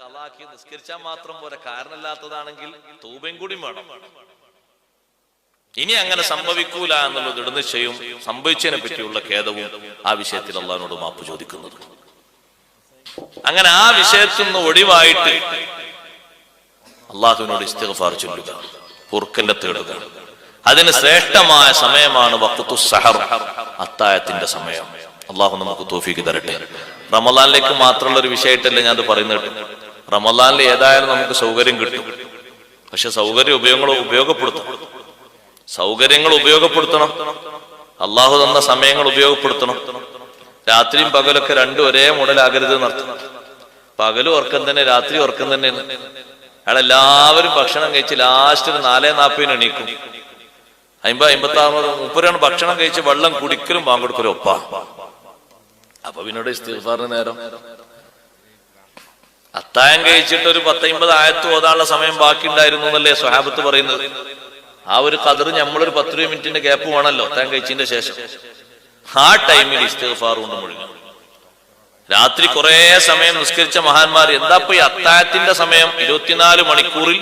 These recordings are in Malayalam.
കലാക്കി നിസ്കരിച്ചാൽ മാത്രം പോലെ കാരണമില്ലാത്തതാണെങ്കിൽ തൂബയും കൂടി വേണം. ഇനി അങ്ങനെ സംഭവിക്കൂല എന്നുള്ള ദൃഢനിശ്ചയവും സംഭവിച്ചതിനെ പറ്റിയുള്ള ഖേദവും ആ വിഷയത്തിൽ അള്ളഹാനോട് മാപ്പ് ചോദിക്കുന്നത്. അങ്ങനെ ആ വിഷയത്തിൽ നിന്ന് ഒഴിവായിട്ട് അള്ളാഹുവിനോട് ഇസ്തിഗ്ഫാർ ചൊല്ലുക പൊറുക്കല്ല തേടുക. അതിന് ശ്രേഷ്ഠമായ സമയമാണ് വക്കുത്തു സഹർ അത്തായത്തിന്റെ സമയം. അള്ളാഹു നമുക്ക് തോഫിക്ക് തരട്ടെ. റമദാനിലേക്ക് മാത്രമുള്ള ഒരു വിഷയമായിട്ടല്ല ഞാൻ അത് പറയുന്നത് റമദാനിൽ ഏതായാലും നമുക്ക് സൗകര്യം കിട്ടും. പക്ഷെ സൗകര്യ ഉപയോഗങ്ങൾ ഉപയോഗപ്പെടുത്തണം സൗകര്യങ്ങൾ ഉപയോഗപ്പെടുത്തണം. അള്ളാഹു തന്ന സമയങ്ങൾ ഉപയോഗപ്പെടുത്തണം. രാത്രിയും പകലൊക്കെ രണ്ടും ഒരേ മോഡലാകരുത് നടത്തണം പകലും ഉറക്കം തന്നെ രാത്രി ഉറക്കം തന്നെ അയാൾ എല്ലാവരും ഭക്ഷണം കഴിച്ച് ലാസ്റ്റ് ഒരു നാലേ നാൽപ്പതിന് എണീക്കും. അമ്പത് അമ്പത്തി ആറ് മുപ്പരാണ് ഭക്ഷണം കഴിച്ച് വെള്ളം കുടിക്കലും വാങ്ങിക്കൊടുക്കലും ഒപ്പാ. അപ്പൊ പിന്നോട് ഇസ്തിഫാറിന് നേരം. അത്തായം കഴിച്ചിട്ട് ഒരു പത്തമ്പത് ആയത്ത് ഓതാനുള്ള സമയം ബാക്കി ഉണ്ടായിരുന്നു എന്നല്ലേ സ്വഹാബത്ത് പറയുന്നത്. ആ ഒരു കതിർ നമ്മളൊരു പത്ത് രൂപ മിനിറ്റിന്റെ ഗ്യാപ്പ് വേണമല്ലോ അത്തായം കഴിച്ചതിന്റെ ശേഷം. ആ ടൈമിൽ ഇസ്തഫാർ കൊണ്ട് മുഴുകി രാത്രി കുറെ സമയം നിസ്കരിച്ച മഹാന്മാർ എന്താ ഈ അത്തായത്തിന്റെ സമയം? ഇരുപത്തിനാല് മണിക്കൂറിൽ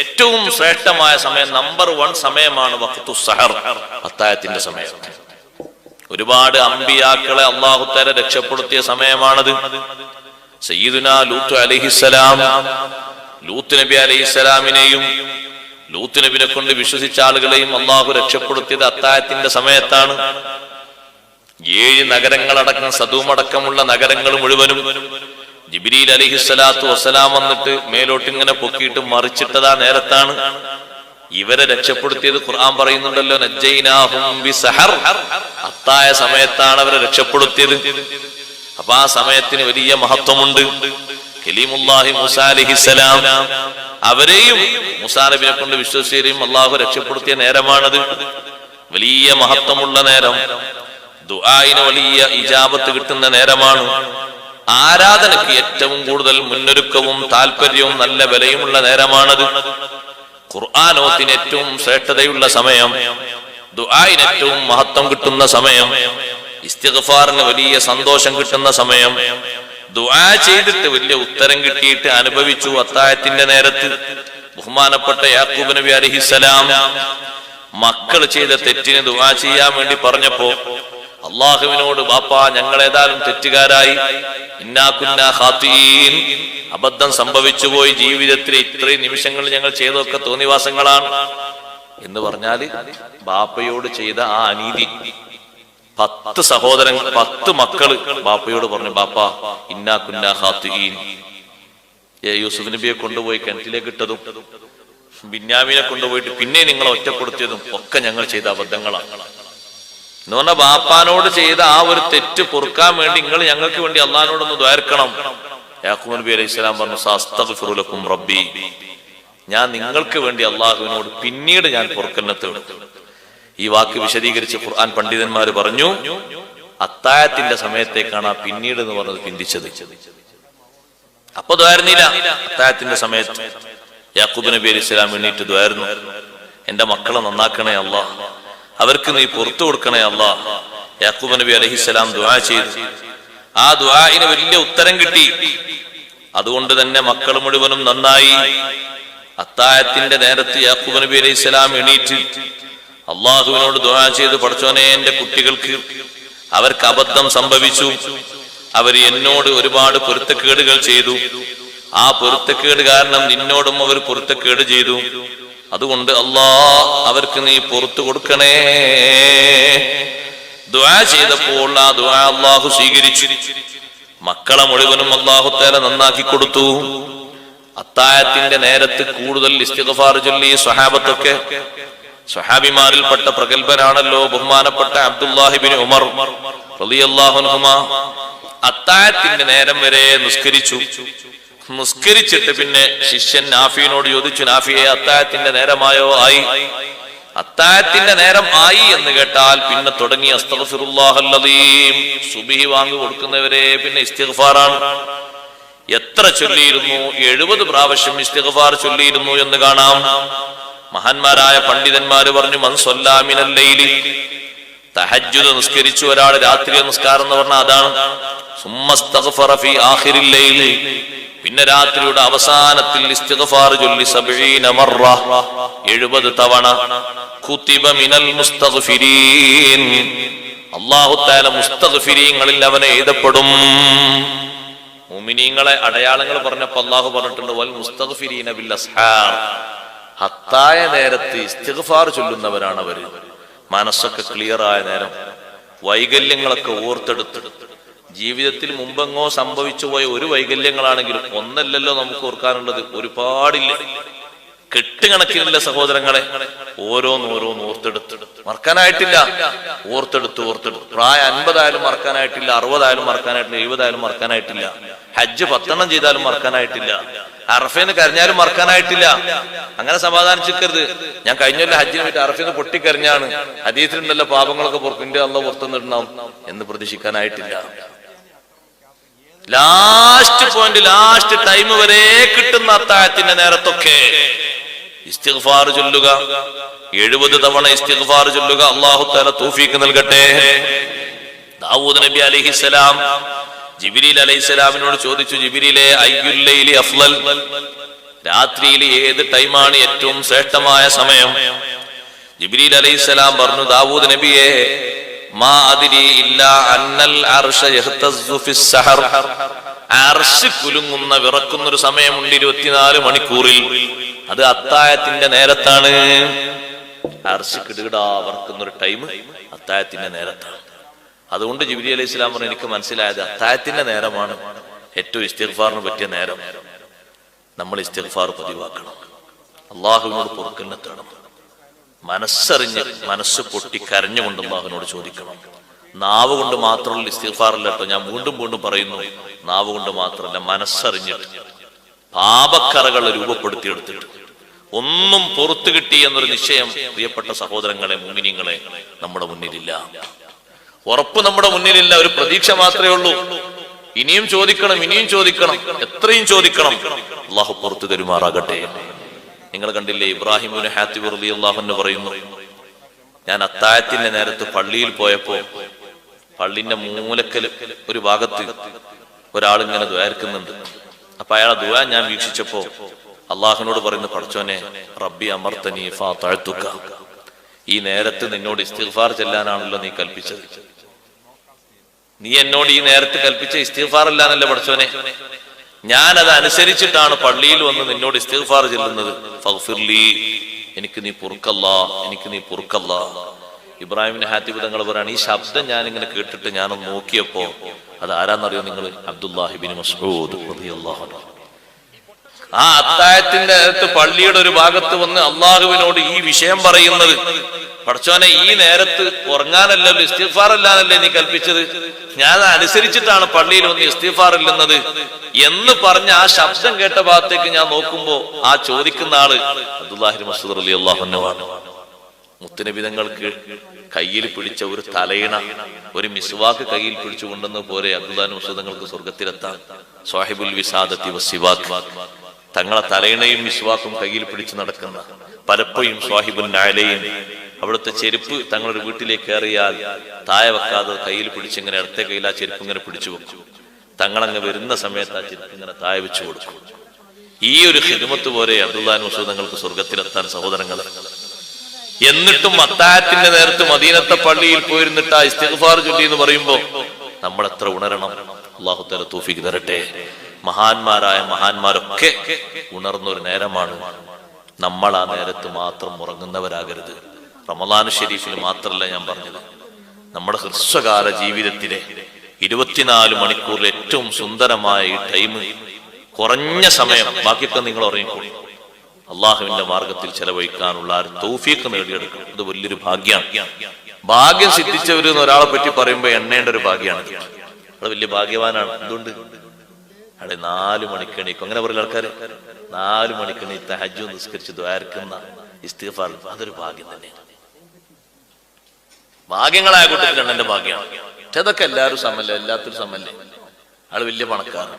ഏറ്റവും ശ്രേഷ്ഠമായ സമയം നമ്പർ വൺ സമയമാണ് സഹർ അത്തായത്തിന്റെ സമയം. ഒരുപാട് അമ്പിയാക്കളെ അള്ളാഹുത്തര രക്ഷപ്പെടുത്തിയ സമയമാണത്. ലൂത്ത് നബി അലഹിസലാമിനെയും ലൂത്ത് നബിനെ കൊണ്ട് വിശ്വസിച്ച ആളുകളെയും അള്ളാഹു രക്ഷപ്പെടുത്തിയത് അത്തായത്തിന്റെ സമയത്താണ്. ഏഴ് നഗരങ്ങളടക്കം സദൂമടക്കമുള്ള നഗരങ്ങൾ മുഴുവനും ജിബിരിയിൽ അലിഹിസ്സലാത്തു വസ്സലാം വന്നിട്ട് മേലോട്ട് ഇങ്ങനെ പൊക്കിയിട്ട് മറിച്ചിട്ടതാ നേരത്താണ്. ഇവരെ രക്ഷപ്പെടുത്തിയത് ഖുർആൻ പറയുന്നുണ്ടല്ലോ നജ്ജൈനാഹും അത്തായ സമയത്താണ് അവരെ രക്ഷപ്പെടുത്തിയത്. അപ്പൊ ആ സമയത്തിന് വലിയ മഹത്വമുണ്ട്. കലീമുല്ലാഹി അവരെയും മുസാനബിനെ കൊണ്ട് വിശ്വസിക്കുകയും അള്ളാഹു രക്ഷപ്പെടുത്തിയ നേരമാണത്. വലിയ മഹത്വമുള്ള നേരം. ദുആയിന് വലിയ ഇജാബത്ത് കിട്ടുന്ന നേരമാണ്. ആരാധനയ്ക്ക് ഏറ്റവും കൂടുതൽ മുന്നൊരുക്കവും താല്പര്യവും നല്ല വിലയുമുള്ള നേരമാണത്. ഖുർആാനോത്തിന് ഏറ്റവും ശ്രേഷ്ഠതയുള്ള സമയം. ദുആയിന് ഏറ്റവും മഹത്വം കിട്ടുന്ന സമയം. ഇസ്തിഗ്ഫാറിന് വലിയ സന്തോഷം കിട്ടുന്ന സമയം ദുആ ചെയ്തിട്ട് വലിയ ഉത്തരം കിട്ടിയിട്ട് അനുഭവിച്ചു അത്തായത്തിന്റെ നേരത്ത്. ബഹുമാനപ്പെട്ട യാക്കൂബ് നബി അലഹിസലാം മക്കൾ ചെയ്ത തെറ്റിന് ദുആ ചെയ്യാൻ വേണ്ടി പറഞ്ഞപ്പോ അള്ളാഹുവിനോട് ബാപ്പാ ഞങ്ങൾ ഏതായാലും തെറ്റുകാരായി ഇന്നാക്കുന്നാ ഖാത്തീൻ. അബദ്ധം സംഭവിച്ചു പോയി. ജീവിതത്തിൽ ഇത്രയും നിമിഷങ്ങൾ ഞങ്ങൾ ചെയ്തൊക്കെ തോന്നിവാസങ്ങളാണ്. എന്ന് പറഞ്ഞാൽ ബാപ്പയോട് ചെയ്ത ആ അനീതി. പത്ത് സഹോദരങ്ങൾ പത്ത് മക്കൾ. ബാപ്പയോട് പറഞ്ഞു ബാപ്പ ഇന്നാ കുന്നാ ഏ യൂസുഫ് നബിയെ കൊണ്ടുപോയി കിണറ്റിലേക്ക് ഇട്ടതും ബിന്യാമിനെ കൊണ്ടുപോയിട്ട് പിന്നെ നിങ്ങളെ ഒറ്റപ്പെടുത്തിയതും ഒക്കെ ഞങ്ങൾ ചെയ്ത അബദ്ധങ്ങളാണ്. എന്ന് പറഞ്ഞ ബാപ്പാനോട് ചെയ്ത ആ ഒരു തെറ്റ് പൊറുക്കാൻ വേണ്ടി നിങ്ങൾ ഞങ്ങൾക്ക് വേണ്ടി അള്ളഹാനോടൊന്ന് ദ്വാരക്കണം. യാക്കൂബ് നബി അലൈഹി സ്വലാം പറഞ്ഞു സാസ്തഗ്ഫിറുലക്കും റബ്ബി. ഞാൻ നിങ്ങൾക്ക് വേണ്ടി അള്ളാഹുവിനോട് പിന്നീട് ഞാൻ പൊറുക്കലിനെ തേടും. ഈ വാക്ക് വിശദീകരിച്ച് ഖുർആൻ പണ്ഡിതന്മാർ പറഞ്ഞു അത്തായത്തിന്റെ സമയത്തേക്കാണ് ആ പിന്നീട് എന്ന് പറഞ്ഞത് പിന്തിച്ചത് അപ്പൊ ദ്വാരുന്നില്ല അത്തായത്തിന്റെ സമയത്ത് യാക്കൂബ് നബി അലി ഇസ്ലാം എണ്ണീറ്റ് ദ്വാരുന്നു എന്റെ മക്കളെ നന്നാക്കണേ അല്ല അവർക്ക് നീ പുറത്തു കൊടുക്കണേ അല്ല യാക്കൂബ് നബി അലഹിസ്സലാം ദുആ ചെയ്തു. ആ ദുആഇന് വലിയ ഉത്തരം കിട്ടി. അതുകൊണ്ട് തന്നെ മക്കൾ മുഴുവനും നന്നായി. അത്തായത്തിന്റെ നേരത്ത് യാക്കൂബ് നബി അലൈഹി സ്വലാം എണീറ്റ് അള്ളാഹുവിനോട് ദുആ ചെയ്ത് പഠിച്ചോനെ എന്റെ കുട്ടികൾക്ക് അവർക്ക് അബദ്ധം സംഭവിച്ചു. അവർ എന്നോട് ഒരുപാട് പൊരുത്തക്കേടുകൾ ചെയ്തു. ആ പൊരുത്തക്കേട് കാരണം നിന്നോടും അവർ പൊരുത്തക്കേട് ചെയ്തു. അതുകൊണ്ട് അല്ലാ അവർക്ക് നീ പുറത്തു കൊടുക്കണേ. ദുആ ചെയ്തപ്പോൾ ആ ദുആ അള്ളാഹു സ്വീകരിച്ചു. മക്കളെ മുഴുവനും അള്ളാഹു തേല നന്നാക്കി കൊടുത്തു. അത്തായത്തിന്റെ നേരത്ത് കൂടുതൽ ഇസ്തിഗ്ഫാർ ചൊല്ലി സ്വഹാബത്തൊക്കെ സ്വഹാബിമാരിൽപ്പെട്ട പ്രഗത്ഭനാണല്ലോ ബഹുമാനപ്പെട്ട അബ്ദുല്ലാഹിബിൻ ഉമർ റളിയല്ലാഹു അൻഹുമാ. അത്തായത്തിന്റെ നേരം വരെ നിസ്കരിച്ചു. നിസ്കരിച്ചിട്ട് പിന്നെ ശിഷ്യൻ നാഫിയോട് ചോദിച്ചു നാഫിയെ അത്തായത്തിന്റെ നേരമായോ? ആയി. അത്തായത്തിന്റെ നേരം ആയി എന്ന് കേട്ടാൽ പിന്നെ തുടങ്ങി അസ്തഗ്ഫിറുല്ലാഹല്ലദീം സുബിഹി വാങ്ങി കൊടുക്കുന്നവരെ പിന്നെ ഇസ്തിഗ്ഫാറാണ്. എത്ര ചൊല്ലിയിരുന്നു? എഴുപത് പ്രാവശ്യം ഇസ്തിഗ്ഫാർ ചൊല്ലിയിരുന്നു എന്ന് കാണാം. മഹാന്മാരായ പണ്ഡിതന്മാര് പറഞ്ഞു മൻസൊല്ലാമിനല്ലയിലി തഹജ്ജുദ് നിസ്കരിച്ചു ഒരാൾ രാത്രി നിസ്കാരം എന്ന് പറഞ്ഞാൽ അതാണ്. സുമ്മസ്തഗ്ഫറ ഫീ ആഖിരിൽ ലൈലി. പിന്നെ രാത്രിയുടെ അവസാനത്തിൽ ഇസ്തിഗ്ഫാർ ചൊല്ലി സബഈന മറ എഴുപത് തവണ. കുതിബ മിനൽ മുസ്തഗ്ഫിരീൻ. അല്ലാഹു തആല മുസ്തഗ്ഫിരീങ്ങളിൽ അവനെ എഴുതപ്പെടും. മുഅ്മിനീങ്ങളെ അടയാളങ്ങൾ പറഞ്ഞപ്പോൾ അല്ലാഹു പറഞ്ഞിട്ടുണ്ട് വൽ മുസ്തഗ്ഫിരീന ബിൽ അസ്ഹാർ. ഹത്തായ നേരത്ത് ഇസ്തിഗ്ഫാർ ചൊല്ലുന്നവരാണ് അവർ. മനസ്സൊക്കെ ക്ലിയർ ആയ നേരം വൈകല്യങ്ങളൊക്കെ ഓർത്തെടുത്ത്. ജീവിതത്തിൽ മുമ്പെങ്ങോ സംഭവിച്ചു പോയ ഒരു വൈകല്യങ്ങളാണെങ്കിലും ഒന്നല്ലല്ലോ നമുക്ക് ഓർക്കാനുള്ളത്. ഒരുപാടില്ല. കെട്ടുകണക്കിനില്ല സഹോദരങ്ങളെ ഓരോന്നോരോന്ന് ഓർത്തെടുത്ത്. മറക്കാനായിട്ടില്ല. ഓർത്തെടുത്ത് ഓർത്തെടുത്ത്. പ്രായം അൻപതായാലും മറക്കാനായിട്ടില്ല. അറുപതായാലും മറക്കാനായിട്ടില്ല. എഴുപതായാലും മറക്കാനായിട്ടില്ല. ഹജ്ജ് പത്തെണ്ണം ചെയ്താലും മറക്കാനായിട്ടില്ല. അറഫേന്ന് കരഞ്ഞാലും മറക്കാനായിട്ടില്ല. അങ്ങനെ സമാധാനിച്ചിരിക്കരുത്. ഞാൻ കഴിഞ്ഞല്ല ഹജ്ജിന് പറ്റി അറഫേന്ന് പൊട്ടിക്കരഞ്ഞാണ്. ഹദീസിലുണ്ടല്ലോ പാപങ്ങളൊക്കെ പുറത്തിന്റെ അല്ല പുറത്തുനിന്നിടണം എന്ന് പ്രതീക്ഷിക്കാനായിട്ടില്ല. ലാസ്റ്റ് പോയിന്റ് ലാസ്റ്റ് ടൈം വരെ കിട്ടുന്ന അത്താഴത്തിന്റെ നേരത്തൊക്കെ ഇസ്തിഗ്ഫാർ ചൊല്ലുക. എഴുപത് തവണ ഇസ്തിഗ്ഫാർ ചൊല്ലുക. അള്ളാഹു തല തൂഫീക്ക് നൽകട്ടെ. ദാവൂദ് നബി അലൈഹിസ്സലാം ജിബിരിൽ അലൈഹിസ്സലാമിനോട് ചോദിച്ചു ജിബിരിലെ അയ്യുല്ലൈലി അഫ്ലൽ? രാത്രിയിൽ ഏത് ടൈമാണ് ഏറ്റവും ശ്രേഷ്ഠമായ സമയം? ജിബ്രീൽ അലൈഹിസ്സലാം പറഞ്ഞു ദാവൂദ് നബിയെ മാ അതിരി ഇല്ല അന്നൽ അർശ യഹ്തസ്സു ഫിസ് സഹർ. അർശ് കുലുങ്ങുന്ന വിറക്കുന്ന ഒരു സമയമുണ്ട് ഇരുപത്തിനാല് മണിക്കൂറിൽ. അത് അത്തായത്തിന്റെ നേരത്താണ്. അർശ് കിടുകിടാ വറക്കുന്ന ഒരു ടൈം അത്തായത്തിന്റെ നേരത്താണ്. അതുകൊണ്ട് ജിബിലി അലൈഹി ഇസ്ലാം പറഞ്ഞു എനിക്ക് മനസ്സിലായത് അത്തായത്തിന്റെ നേരമാണ്. ഏറ്റവും ഇസ്തിഗ്ഫാറിന് പറ്റിയ നേരം. നമ്മൾ ഇസ്തിഗ്ഫാർ പതിവാക്കണം. അള്ളാഹുവിനോട് പൊറുക്കലിനെ തേടണം മനസ്സറിഞ്ഞ് മനസ്സ് പൊട്ടി കരഞ്ഞുകൊണ്ട് അള്ളാഹുവിനോട് ചോദിക്കണം. നാവ് കൊണ്ട് മാത്രമല്ല ഇസ്തിഗ്ഫാറല്ല കേട്ടോ ഞാൻ വീണ്ടും വീണ്ടും പറയുന്നു നാവ് കൊണ്ട് മാത്രമല്ല മനസ്സറിഞ്ഞിട്ട്. പാപക്കറകൾ രൂപപ്പെടുത്തിയെടുത്തിട്ട് ഒന്നും പുറത്തു കിട്ടി എന്നൊരു നിശ്ചയം പ്രിയപ്പെട്ട സഹോദരങ്ങളെ മുമിനിങ്ങളെ നമ്മുടെ മുന്നിലില്ല. ഉറപ്പ് നമ്മുടെ മുന്നിലില്ല ഒരു പ്രതീക്ഷ മാത്രമേ ഉള്ളൂ. ഇനിയും ചോദിക്കണം ഇനിയും ചോദിക്കണം എത്രയും ചോദിക്കണം. അള്ളാഹു പുറത്തു തരുമാറാകട്ടെ. നിങ്ങൾ കണ്ടില്ലേ ഇബ്രാഹിമുന് ഹാത്തിബ് അള്ളാഹു അള്ളാഹുന്ന് പറയുന്നു ഞാൻ അത്തായത്തിന്റെ നേരത്ത് പള്ളിയിൽ പോയപ്പോ പള്ളിന്റെ മൂലക്കൽ ഒരു ഭാഗത്ത് ഒരാളിങ്ങനെ ദ്വാരക്കുന്നുണ്ട്. അപ്പൊ അയാളെ ദുവാ ഞാൻ വീക്ഷിച്ചപ്പോ അള്ളാഹുനോട് പറയുന്ന പഠിച്ചോനെ റബ്ബി അമർത്തനി ഫാ ഈ നേരത്ത് നിന്നോട് ഇസ്തിഗ്ഫാർ ചെല്ലാനാണല്ലോ നീ കൽപ്പിച്ചത്. നീ എന്നോട് ഈ നേരത്ത് കൽപ്പിച്ച ഇസ്തിഗ്ഫാർ അല്ലാന്നല്ലേ പഠിച്ചോനെ? ഞാൻ അത് അനുസരിച്ചിട്ടാണ് പള്ളിയിൽ വന്ന് നിന്നോട് ഇസ്തിഗ്ഫാർ ചെല്ലുന്നത്. എനിക്ക് നീ പൊറുക്കല്ല എനിക്ക് നീ പൊറുക്കല്ല. ഇബ്രാഹിമിന്റെ ഹാത്തിബ് തങ്ങൾ പറയാണ് ഈ ശബ്ദം ഞാൻ ഇങ്ങനെ കേട്ടിട്ട് ഞാനൊന്ന് നോക്കിയപ്പോ അത് ആരാന്നറിയോ നിങ്ങൾ അബ്ദുല്ലാഹിബിൻ മസ്ഊദ് ആ അത്തായത്തിന്റെ അകത്ത് പള്ളിയുടെ ഒരു ഭാഗത്ത് വന്ന് അള്ളാഹുവിനോട് ഈ വിഷയം പറയുന്നത് പഠിച്ചോനെ ഈ നേരത്ത് ഉറങ്ങാനല്ലല്ലോ ഇസ്തിഫാർ അല്ലാന്നല്ലേ നീ കൽപ്പിച്ചത്? ഞാൻ അനുസരിച്ചിട്ടാണ് പള്ളിയിൽ വന്ന് ഇസ്തിഫാർ ഇല്ലെന്നത് എന്ന് പറഞ്ഞ ആ ശബ്ദം കേട്ട ഭാഗത്തേക്ക് ഞാൻ നോക്കുമ്പോ ആ ചോദിക്കുന്ന ആൾ അബ്ദുല്ലാഹി മസൂദ് അലി അള്ളാഹുനുമാണ് മുത്തുനബിതങ്ങൾക്ക് കയ്യിൽ പിടിച്ച ഒരു തലയിണ ഒരു മിസ്വാക്ക് കയ്യിൽ പിടിച്ചു കൊണ്ടെന്ന് പോലെ മസൂദങ്ങൾക്ക് സ്വർഗത്തിലെത്താം സാഹിബുൽ വിസാദത്തി തങ്ങളെ തലയിണയും മിസ്വാക്കും കയ്യിൽ പിടിച്ചു നടക്കുന്ന പലപ്പോഴും സാഹിബുൽ നാലയും അവിടുത്തെ ചെരുപ്പ് തങ്ങളുടെ വീട്ടിലേക്ക് കയറിയാൽ താഴെ വെക്കാതെ കയ്യിൽ പിടിച്ച് ഇങ്ങനെ ഇടത്തെ കയ്യിൽ ആ ചെരുപ്പ് ഇങ്ങനെ പിടിച്ചു വെക്കും. തങ്ങളങ്ങ് വരുന്ന സമയത്ത് ആ ചെരുപ്പ് ഇങ്ങനെ താഴെ വെച്ചു കൊടുക്കും. ഈ ഒരു ഹിദുമത്ത് പോലെ അബ്ദുല്ലാൻ മസൂദങ്ങൾക്ക് സ്വർഗത്തിലെത്താൻ സഹോദരങ്ങൾ എന്നിട്ടും അത്തായത്തിന്റെ നേരത്ത് മദീനത്തെ പള്ളിയിൽ പോയിരുന്നിട്ട് ആ ഇസ്തിഫാർ ചൊല്ലി എന്ന് പറയുമ്പോ നമ്മൾ എത്ര ഉണരണം. അള്ളാഹു തല തൂഫിക്ക് തരട്ടെ. മഹാന്മാരായ മഹാന്മാരൊക്കെ ഉണർന്ന ഒരു നേരമാണ്. നമ്മൾ ആ നേരത്ത് മാത്രം ഉറങ്ങുന്നവരാകരുത്. റമദാന ഷെരീഫിൽ മാത്രമല്ല ഞാൻ പറഞ്ഞത്. നമ്മുടെ ഹ്രസ്വകാല ജീവിതത്തിലെ ഇരുപത്തിനാല് മണിക്കൂറിൽ ഏറ്റവും സുന്ദരമായ ടൈം കുറഞ്ഞ സമയം ബാക്കിയൊക്കെ നിങ്ങൾ ഉറങ്ങിക്കോളൂ. അള്ളാഹുവിന്റെ മാർഗത്തിൽ ചെലവഴിക്കാനുള്ള ഒരു നേടിയെടുക്കണം അത് വലിയൊരു ഭാഗ്യമാണ് ഭാഗ്യം സിദ്ധിച്ചവർ എന്ന് ഒരാളെ പറ്റി പറയുമ്പോൾ എണ്ണേണ്ട ഒരു ഭാഗ്യമാണ് അത്. വലിയ ഭാഗ്യവാനാണ്. എന്തുകൊണ്ട്? അവിടെ നാല് മണിക്കണിക്കും അങ്ങനെ പറയുന്ന ആൾക്കാർ നാല് മണിക്കണി തഹജു നിസ്കരിച്ച് ദ്വാരക്കുന്ന ഇസ്തിഫാർ അതൊരു ഭാഗ്യം തന്നെയാണ്. ഭാഗ്യങ്ങളായ കൂട്ടത്തിൽ കണ്ണന്റെ ഭാഗ്യമാണ് അതൊക്കെ എല്ലാവരും സമല്ല എല്ലാത്തിനും സമല്ലേ ആൾ വലിയ പണക്കാരൻ.